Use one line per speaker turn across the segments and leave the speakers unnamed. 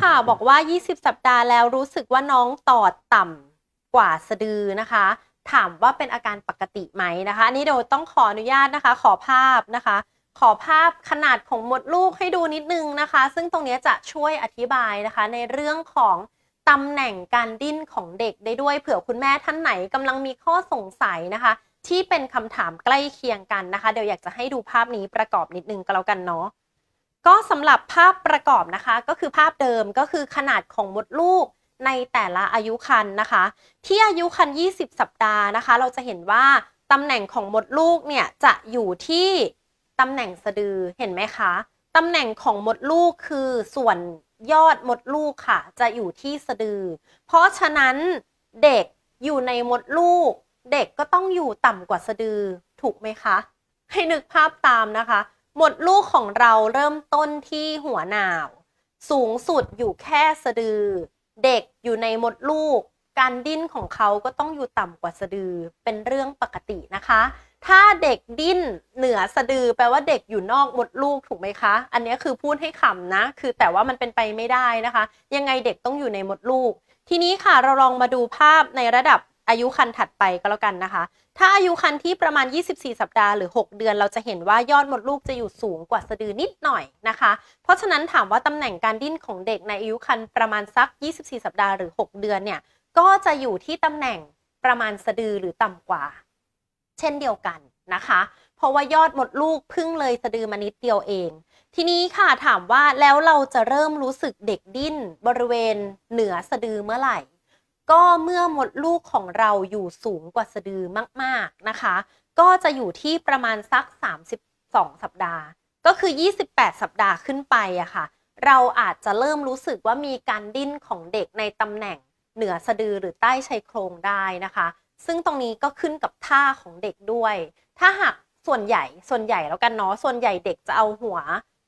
ค่ะบอกว่า 20 สัปดาห์แล้วรู้สึกว่าน้องตอดต่ำกว่าสะดือนะคะ ถามว่าเป็นอาการปกติไหมนะคะอันนี้เดี๋ยวต้องขออนุญาตนะคะ ขอภาพนะคะ ขอภาพขนาดของมดลูกให้ดูนิดนึงนะคะ ซึ่งตรงนี้จะช่วยอธิบายนะคะ ในเรื่องของตำแหน่งการดิ้นของเด็กได้ด้วยเผื่อคุณแม่ท่านไหนกำลังมีข้อสงสัยนะคะ ที่เป็นคำถามใกล้เคียงกันนะคะ เดี๋ยวอยากจะให้ดูภาพนี้ประกอบนิดนึงก็แล้วกันเนาะ ก็สำหรับภาพประกอบนะคะ ก็คือภาพเดิมก็คือขนาดของมดลูกในแต่ละอายุครรภ์นะคะ ที่อายุครรภ์20 สัปดาห์นะคะ เราจะเห็นว่าตำแหน่งของมดลูกเนี่ยจะอยู่ที่ตำแหน่งสะดือเห็นไหมคะตำแหน่งของมดลูกคือส่วนยอดมดลูกค่ะ จะอยู่ที่สะดือ เพราะฉะนั้นเด็กอยู่ในมดลูก เด็กก็ต้องอยู่ต่ำกว่าสะดือถูกไหมคะ ให้นึกภาพตามนะคะ หมดลูกของเราเริ่มต้นที่หัวหนาว สูงสุดอยู่แค่สะดือ เด็กอยู่ในหมดลูก การดิ้นของเขาก็ต้องอยู่ต่ำกว่าสะดือเป็นเรื่องปกตินะคะ ถ้าเด็กดิ้นเหนือสะดือแปลว่าเด็กอยู่นอกหมดลูกถูกไหมคะ อันนี้คือพูดให้ขำนะ คือแต่ว่ามันเป็นไปไม่ได้นะคะ ยังไงเด็กต้องอยู่ในหมดลูก ทีนี้ค่ะเราลองมาดูภาพในระดับ อายุคันถัดไปก็แล้วกันนะคะ ถ้าอายุคันที่ประมาณ 24 สัปดาห์หรือ 6 เดือน เราจะเห็นว่ายอดมดลูกจะอยู่สูงกว่าสะดือนิดหน่อยนะคะ เพราะฉะนั้นถามว่าตำแหน่งการดิ้นของเด็กในอายุคันประมาณสัก 24 สัปดาห์หรือ 6 เดือนเนี่ย ก็จะอยู่ที่ตำแหน่งประมาณสะดือหรือต่ำกว่า เช่นเดียวกันนะคะ เพราะว่ายอดมดลูกพึ่งเลยสะดือมานิดเดียวเอง ทีนี้ค่ะถามว่าแล้วเราจะเริ่มรู้สึกเด็กดิ้นบริเวณเหนือสะดือเมื่อไหร่ ก็เมื่อมดลูกของเราอยู่สูงกว่าสะดือมากๆนะคะ ก็จะอยู่ที่ประมาณสัก 32 สัปดาห์ ก็คือ 28 สัปดาห์ขึ้นไปอะค่ะ เราอาจจะเริ่มรู้สึกว่ามีการดิ้นของเด็กในตำแหน่งเหนือสะดือหรือใต้ชายโครงได้นะคะ ซึ่งตรงนี้ก็ขึ้นกับท่าของเด็กด้วย ถ้าหากส่วนใหญ่ ส่วนใหญ่แล้วกันเนาะ ส่วนใหญ่เด็กจะเอาหัว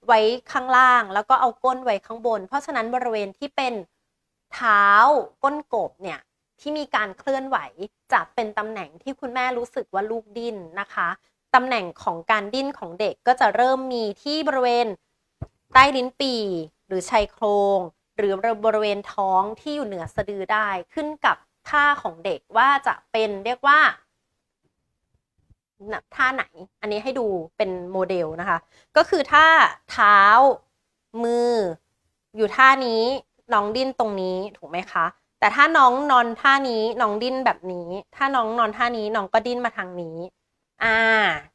ไว้ข้างล่าง แล้วก็เอาก้นไว้ข้างบน เพราะฉะนั้นบริเวณที่เป็น เท้าก้นกบเนี่ยที่มีการเคลื่อนไหวจะเป็นตำแหน่งที่คุณแม่รู้สึกว่าลูกดิ้นนะคะตำแหน่งของการดิ้นของเด็กก็จะเริ่มมีที่บริเวณใต้ลิ้นปีหรือชายโครง หรือบริเวณท้องที่อยู่เหนือสะดือได้ขึ้นกับท่าของเด็กว่าจะเป็นเรียกว่าท่าไหน อันนี้ให้ดูเป็นโมเดลนะคะ ก็คือท่าเท้ามือ อยู่ท่านี้ น้องดิ้นตรงนี้ถูกไหมคะ แต่ถ้าน้องนอนท่านี้น้องดิ้นแบบนี้ ถ้าน้องนอนท่านี้น้องก็ดิ้นมาทางนี้ อ่า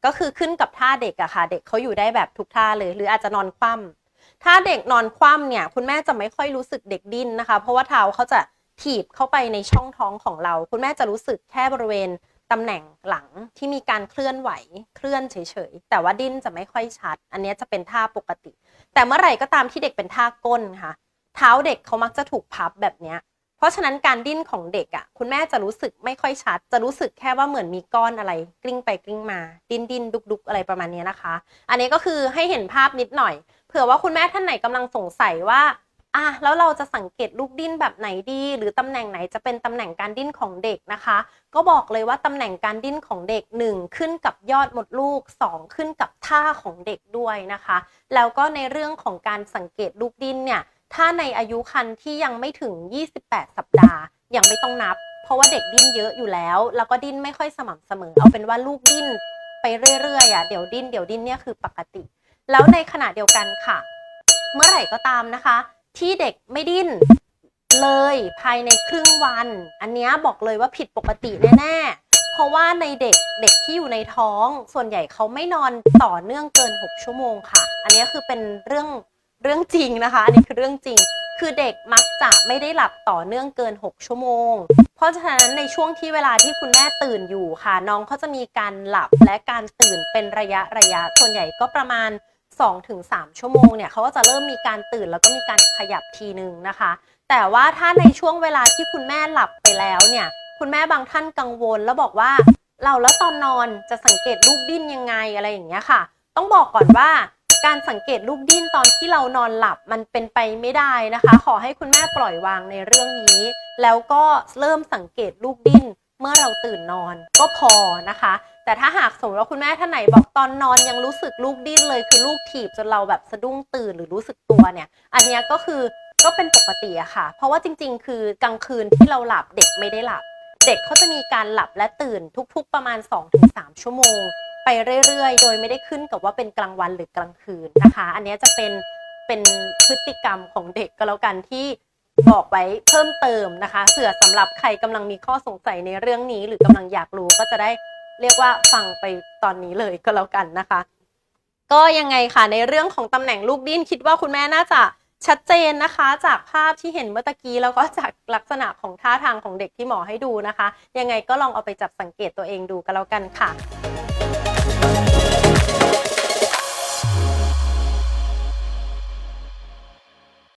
ก็คือขึ้นกับท่าเด็กอะค่ะ เด็กเขาอยู่ได้แบบทุกท่าเลย หรืออาจจะนอนคว่ำถ้าเด็กนอนคว่ำเนี่ย คุณแม่จะไม่ค่อยรู้สึกเด็กดิ้นนะคะ เพราะว่าเท้าเขาจะถีบเข้าไปในช่องท้องของเรา คุณแม่จะรู้สึกแค่บริเวณตำแหน่งหลังที่มีการเคลื่อนไหวเคลื่อนเฉยๆ แต่ว่าดิ้นจะไม่ค่อยชัด อันนี้จะเป็นท่าปกติ แต่เมื่อไหร่ก็ตามที่เด็กเป็นท่าก้นค่ะ เท้าเด็กเขามักจะถูกพับแบบเนี้ย เพราะฉะนั้นการดิ้นของเด็กอะ่ะ คุณแม่จะรู้สึกไม่ค่อยชัด จะรู้สึกแค่ว่าเหมือนมีก้อนอะไร กลิ้งไปกลิ้งมา ดิ้นดิ้นดุกดุกอะไรประมาณนี้นะคะ อันนี้ก็คือให้เห็นภาพนิดหน่อย เผื่อว่าคุณแม่ท่านไหนกำลังสงสัยว่าอะแล้วเราจะสังเกตลูกดิ้นแบบไหนดี หรือตำแหน่งไหนจะเป็นตำแหน่งการดิ้นของเด็กนะคะ ก็บอกเลยว่าตำแหน่งการดิ้นของเด็ก 1 ขึ้นกับยอดมดลูก 2 ขึ้นกับท่าของเด็กด้วยนะคะ แล้วก็ในเรื่องของการสังเกตลูกดิ้นเนี่ย ถ้าในอายุคันที่ยังไม่ถึง 28 สัปดาห์ ยังไม่ต้องนับ เพราะว่าเด็กดิ้นเยอะอยู่แล้ว แล้วก็ดิ้นไม่ค่อยสม่ำเสมอ เอาเป็นว่าลูกดิ้นไปเรื่อยๆอะเดี๋ยวดิ้นเดี๋ยวดิ้นเนี่ยคือปกติ แล้วในขณะเดียวกันค่ะ เมื่อไหร่ก็ตามนะคะ ที่เด็กไม่ดิ้นเลยภายในครึ่งวัน อันนี้บอกเลยว่าผิดปกติแน่ๆ เพราะว่าในเด็กเด็กที่อยู่ในท้อง ส่วนใหญ่เขาไม่นอนต่อเนื่องเกิน 6 ชั่วโมงค่ะ อันนี้คือเป็นเรื่อง เรื่องจริงนะคะ อันนี้คือเรื่องจริง คือเด็กมักจะไม่ได้หลับต่อเนื่องเกิน 6 ชั่วโมง เพราะฉะนั้นในช่วงที่เวลาที่คุณแม่ตื่นอยู่ค่ะ น้องเขาจะมีการหลับและการตื่นเป็นระยะระยะส่วนใหญ่ก็ประมาณ 2-3 ชั่วโมงเนี่ยเขาก็จะเริ่มมีการตื่นแล้วก็มีการขยับทีนึงนะคะ แต่ว่าถ้าในช่วงเวลาที่คุณแม่หลับไปแล้วเนี่ยคุณแม่บางท่านกังวลแล้วบอกว่าเราแล้วตอนนอนจะสังเกตลูกดิ้นยังไงอะไรอย่างเงี้ยค่ะ ต้องบอกก่อนว่า การสังเกตลูกดิ้นตอนที่เรานอนหลับมันเป็นไปไม่ได้นะคะ ขอให้คุณแม่ปล่อยวางในเรื่องนี้ แล้วก็เริ่มสังเกตลูกดิ้นเมื่อเราตื่นนอนก็พอนะคะ แต่ถ้าหากสมมติว่าคุณแม่ท่านไหนบอกตอนนอนยังรู้สึกลูกดิ้นเลยคือลูกถีบจนเราแบบสะดุ้งตื่นหรือรู้สึกตัวเนี่ย อันนี้ก็คือก็เป็นปกติอะค่ะ เพราะว่าจริง ๆ คือกลางคืนที่เราหลับเด็กไม่ได้หลับ เด็กเขาจะมีการหลับและตื่นทุก ๆ ประมาณ 2-3 ชั่วโมง ไปเรื่อยๆ โดยไม่ได้ขึ้นกับว่าเป็นกลางวันหรือกลางคืนนะคะ อันนี้จะเป็นเป็นพฤติกรรมของเด็กก็แล้วกันที่บอกไว้เพิ่มเติมนะคะเผื่อสำหรับใครกำลังมีข้อสงสัยในเรื่องนี้ หรือกำลังอยากรู้ก็จะได้เรียกว่าฟังไปตอนนี้เลยก็แล้วกันนะคะ ก็ยังไงค่ะในเรื่องของตำแหน่งลูกดิ้นคิดว่าคุณแม่น่าจะชัดเจนนะคะ จากภาพที่เห็นเมื่อตะกี้แล้วก็จากลักษณะของท่าทางของเด็กที่หมอให้ดูนะคะ ยังไงก็ลองเอาไปจับสังเกตตัวเองดูก็แล้วกันค่ะ